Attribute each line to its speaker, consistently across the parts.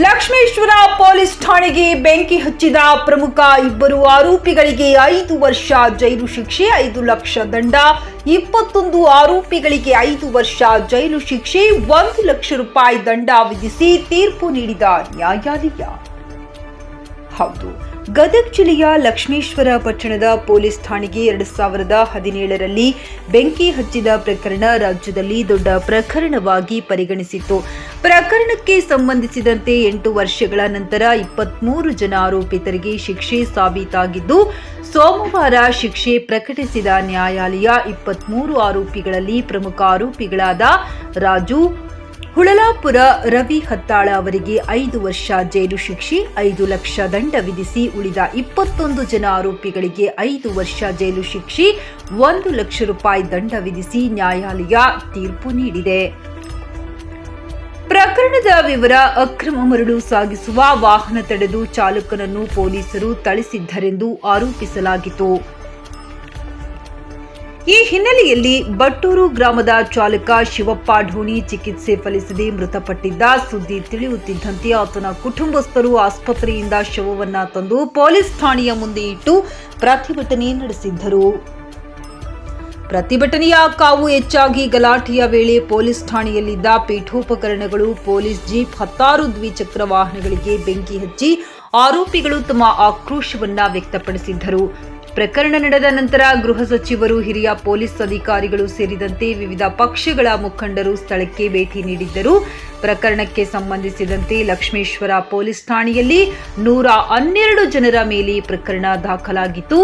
Speaker 1: Lakshmeshwar police ಠಾಣೆಗೆ ಬೆಂಕಿ ಹಚ್ಚಿದ ಪ್ರಮುಖ ಇಬ್ಬರು ಆರೋಪಿಗಳಿಗೆ ಐದು ವರ್ಷ ಜೈಲು ಶಿಕ್ಷೆ, ಐದು ಲಕ್ಷ ದಂಡ, ಇಪ್ಪತ್ತೊಂದು ಆರೋಪಿಗಳಿಗೆ ಐದು ವರ್ಷ ಜೈಲು ಶಿಕ್ಷೆ, ಒಂದು ಲಕ್ಷ ರೂಪಾಯಿ ದಂಡ ವಿಧಿಸಿ ತೀರ್ಪು ನೀಡಿದ ನ್ಯಾಯಾಲಯ. ಹೌದು. ಗದಗ ಜಿಲ್ಲೆಯ ಲಕ್ಷ್ಮೇಶ್ವರ ಪಟ್ಟಣದ ಪೊಲೀಸ್ ಠಾಣೆಗೆ ಎರಡು ಸಾವಿರದ ಹದಿನೇಳರಲ್ಲಿ ಬೆಂಕಿ ಹಚ್ಚಿದ ಪ್ರಕರಣ ರಾಜ್ಯದಲ್ಲಿ ದೊಡ್ಡ ಪ್ರಕರಣವಾಗಿ ಪರಿಗಣಿಸಿತ್ತು. ಪ್ರಕರಣಕ್ಕೆ ಸಂಬಂಧಿಸಿದಂತೆ ಎಂಟು ವರ್ಷಗಳ ನಂತರ ಇಪ್ಪತ್ಮೂರು ಜನ ಆರೋಪಿತರಿಗೆ ಶಿಕ್ಷೆ ಸಾಬೀತಾಗಿದ್ದು, ಸೋಮವಾರ ಶಿಕ್ಷೆ ಪ್ರಕಟಿಸಿದ ನ್ಯಾಯಾಲಯ ಇಪ್ಪತ್ಮೂರು ಆರೋಪಿಗಳಲ್ಲಿ ಪ್ರಮುಖ ಆರೋಪಿಗಳಾದ ರಾಜು ಹುಳಲಾಪುರ ರವಿ ಹತ್ತಾಳ ಅವರಿಗೆ ಐದು ವರ್ಷ ಜೈಲು ಶಿಕ್ಷೆ, ಐದು ಲಕ್ಷ ದಂಡ ವಿಧಿಸಿ ಉಳಿದ ಇಪ್ಪತ್ತೊಂದು ಜನ ಆರೋಪಿಗಳಿಗೆ ಐದು ವರ್ಷ ಜೈಲು ಶಿಕ್ಷೆ, ಒಂದು ಲಕ್ಷ ರೂಪಾಯಿ ದಂಡ ವಿಧಿಸಿ ನ್ಯಾಯಾಲಯ ತೀರ್ಪು ನೀಡಿದೆ. ಪ್ರಕರಣದ ವಿವರ, ಅಕ್ರಮ ಮರಳು ಸಾಗಿಸುವ ವಾಹನ ತಡೆದು ಚಾಲಕನನ್ನು ಪೊಲೀಸರು ಥಳಿಸಿದ್ದರೆಂದು ಆರೋಪಿಸಲಾಗಿತ್ತು. ಈ ಹಿನ್ನೆಲೆಯಲ್ಲಿ ಬಟ್ಟೂರು ಗ್ರಾಮದ ಚಾಲಕ ಶಿವಪ್ಪ ಢೋಣಿ ಚಿಕಿತ್ಸೆ ಫಲಿಸದೆ ಮೃತಪಟ್ಟಿದ್ದ ಸುದ್ದಿ ತಿಳಿಯುತ್ತಿದ್ದಂತೆ ಆತನ ಕುಟುಂಬಸ್ಥರು ಆಸ್ಪತ್ರೆಯಿಂದ ಶವವನ್ನ ತಂದು ಪೊಲೀಸ್ ಠಾಣೆಯ ಮುಂದೆ ಇಟ್ಟು ಪ್ರತಿಭಟನೆ ನಡೆಸಿದ್ದರು. ಪ್ರತಿಭಟನೆಯ ಕಾವು ಹೆಚ್ಚಾಗಿ ಗಲಾಟೆಯ ವೇಳೆ ಪೊಲೀಸ್ ಠಾಣೆಯಲ್ಲಿದ್ದ ಪೀಠೋಪಕರಣಗಳು, ಪೊಲೀಸ್ ಜೀಪ್, ಹತ್ತಾರು ದ್ವಿಚಕ್ರ ವಾಹನಗಳಿಗೆ ಬೆಂಕಿ ಹಚ್ಚಿ ಆರೋಪಿಗಳು ತಮ್ಮ ಆಕ್ರೋಶವನ್ನ ವ್ಯಕ್ತಪಡಿಸಿದ್ದರು. ಪ್ರಕರಣ ನಡೆದ ನಂತರ ಗೃಹ ಸಚಿವರು ಹಿರಿಯ ಪೊಲೀಸ್ ಅಧಿಕಾರಿಗಳು ಸೇರಿದಂತೆ ವಿವಿಧ ಪಕ್ಷಗಳ ಮುಖಂಡರು ಸ್ಥಳಕ್ಕೆ ಭೇಟಿ ನೀಡಿದ್ದರು. ಪ್ರಕರಣಕ್ಕೆ ಸಂಬಂಧಿಸಿದಂತೆ ಲಕ್ಷ್ಮೇಶ್ವರ ಪೊಲೀಸ್ ಠಾಣೆಯಲ್ಲಿ ನೂರ ಹನ್ನೆರಡು ಜನರ ಮೇಲೆ ಪ್ರಕರಣ ದಾಖಲಾಗಿತ್ತು.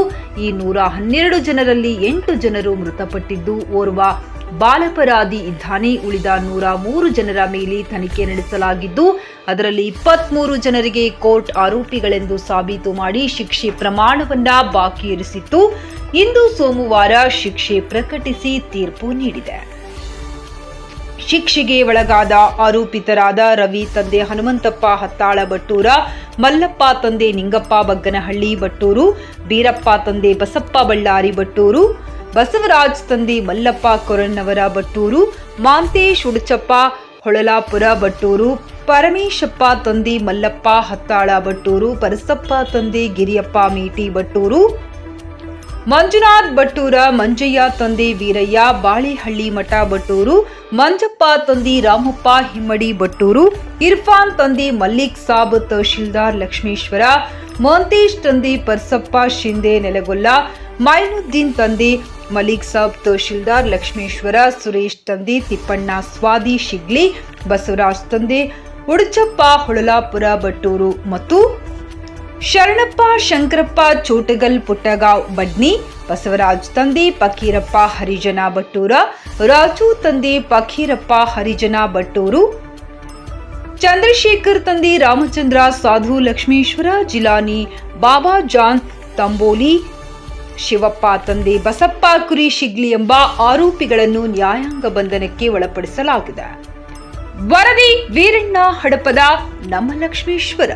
Speaker 1: ಈ ನೂರ ಹನ್ನೆರಡು ಜನರಲ್ಲಿ ಎಂಟು ಜನರು ಮೃತಪಟ್ಟಿದ್ದು, ಓರ್ವ ಬಾಲಪರಾಧಿ ಇದ್ದಾನೆ. ಉಳಿದ ನೂರ ಮೂರು ಜನರ ಮೇಲೆ ತನಿಖೆ ನಡೆಸಲಾಗಿದ್ದು, ಅದರಲ್ಲಿ ಇಪ್ಪತ್ಮೂರು ಜನರಿಗೆ ಕೋರ್ಟ್ ಆರೋಪಿಗಳೆಂದು ಸಾಬೀತು ಮಾಡಿ ಶಿಕ್ಷೆ ಪ್ರಮಾಣವನ್ನ ಬಾಕಿ ಇರಿಸಿತ್ತು. ಇಂದು ಸೋಮವಾರ ಶಿಕ್ಷೆ ಪ್ರಕಟಿಸಿ ತೀರ್ಪು ನೀಡಿದೆ. ಶಿಕ್ಷೆಗೆ ಒಳಗಾದ ಆರೋಪಿತರಾದ ರವಿ ತಂದೆ ಹನುಮಂತಪ್ಪ ಹತ್ತಾಳ ಬಟ್ಟೂರ, ಮಲ್ಲಪ್ಪ ತಂದೆ ನಿಂಗಪ್ಪ ಬಗ್ಗನಹಳ್ಳಿ ಬಟ್ಟೂರು, ಬೀರಪ್ಪ ತಂದೆ ಬಸಪ್ಪ ಬಳ್ಳಾರಿ ಬಟ್ಟೂರು, ಬಸವರಾಜ್ ತಂದೆ ಮಲ್ಲಪ್ಪ ಕೊರಣ್ಣವರ ಬಟ್ಟೂರು, ಮಾಂತೇಶ್ ಉಡುಚಪ್ಪ ಹೊಳಲಾಪುರ ಬಟ್ಟೂರು, ಪರಮೇಶಪ್ಪ ತಂದೆ ಮಲ್ಲಪ್ಪ ಹತ್ತಾಳ ಬಟ್ಟೂರು, ಪರಸಪ್ಪ ತಂದೆ ಗಿರಿಯಪ್ಪ ಮೀಟಿ ಬಟ್ಟೂರು ಮಂಜುನಾಥ್ ಬಟ್ಟೂರ ಮಂಜಯ್ಯ ತಂದೆ ವೀರಯ್ಯ, ಬಾಳಿಹಳ್ಳಿ ಮಠ ಬಟ್ಟೂರು, ಮಂಜಪ್ಪ ತಂದೆ ರಾಮಪ್ಪ ಹಿಮ್ಮಡಿ ಬಟ್ಟೂರು, ಇರ್ಫಾನ್ ತಂದೆ ಮಲ್ಲಿಕ್ ಸಾಬ್ ತಹಶೀಲ್ದಾರ್ ಲಕ್ಷ್ಮೇಶ್ವರ, ಮೋಂತೇಶ್ ತಂದೆ ಪರ್ಸಪ್ಪ ಶಿಂದೆ ನೆಲಗೊಲ್ಲ, ಮೈನುದ್ದೀನ್ ತಂದೆ ಮಲಿಕ್ ಸಾಬ್ ತಹಶೀಲ್ದಾರ್ ಲಕ್ಷ್ಮೇಶ್ವರ, ಸುರೇಶ್ ತಂದೆ ತಿಪ್ಪಣ್ಣ ಸ್ವಾದಿ ಶಿಗ್ಲಿ, ಬಸವರಾಜ್ ತಂದೆ ಉಡುಚಪ್ಪ ಹೊಳಲಾಪುರ ಬಟ್ಟೂರು ಮತ್ತು ಶರಣಪ್ಪ, ಶಂಕರಪ್ಪ, ಚೋಟಗಲ್, ಪುಟ್ಟಗಾಂವ್, ಬಡ್ನಿ, ಬಸವರಾಜ್ ತಂದೆ ಪಕೀರಪ್ಪ ಹರಿಜನ ಬಟ್ಟೂರ ರಾಜು ತಂದೆ ಪಕೀರಪ್ಪ ಹರಿಜನ ಬಟ್ಟೂರು ಚಂದ್ರಶೇಖರ್ ತಂದೆ, ರಾಮಚಂದ್ರ, ಸಾಧು ಲಕ್ಷ್ಮೀಶ್ವರ, ಜಿಲಾನಿ, ಬಾಬಾ ಜಾನ್ ತಂಬೋಲಿ, ಶಿವಪ್ಪ ತಂದೆ, ಬಸಪ್ಪ, ಕುರಿ ಶಿಗ್ಲಿ ಎಂಬ ಆರೋಪಿಗಳನ್ನು ನ್ಯಾಯಾಂಗ ಬಂಧನಕ್ಕೆ ಒಳಪಡಿಸಲಾಗಿದೆ. ವರದಿ, ವೀರಣ್ಣ ಹಡಪದ ನಮ್ಮ ಲಕ್ಷ್ಮೇಶ್ವರ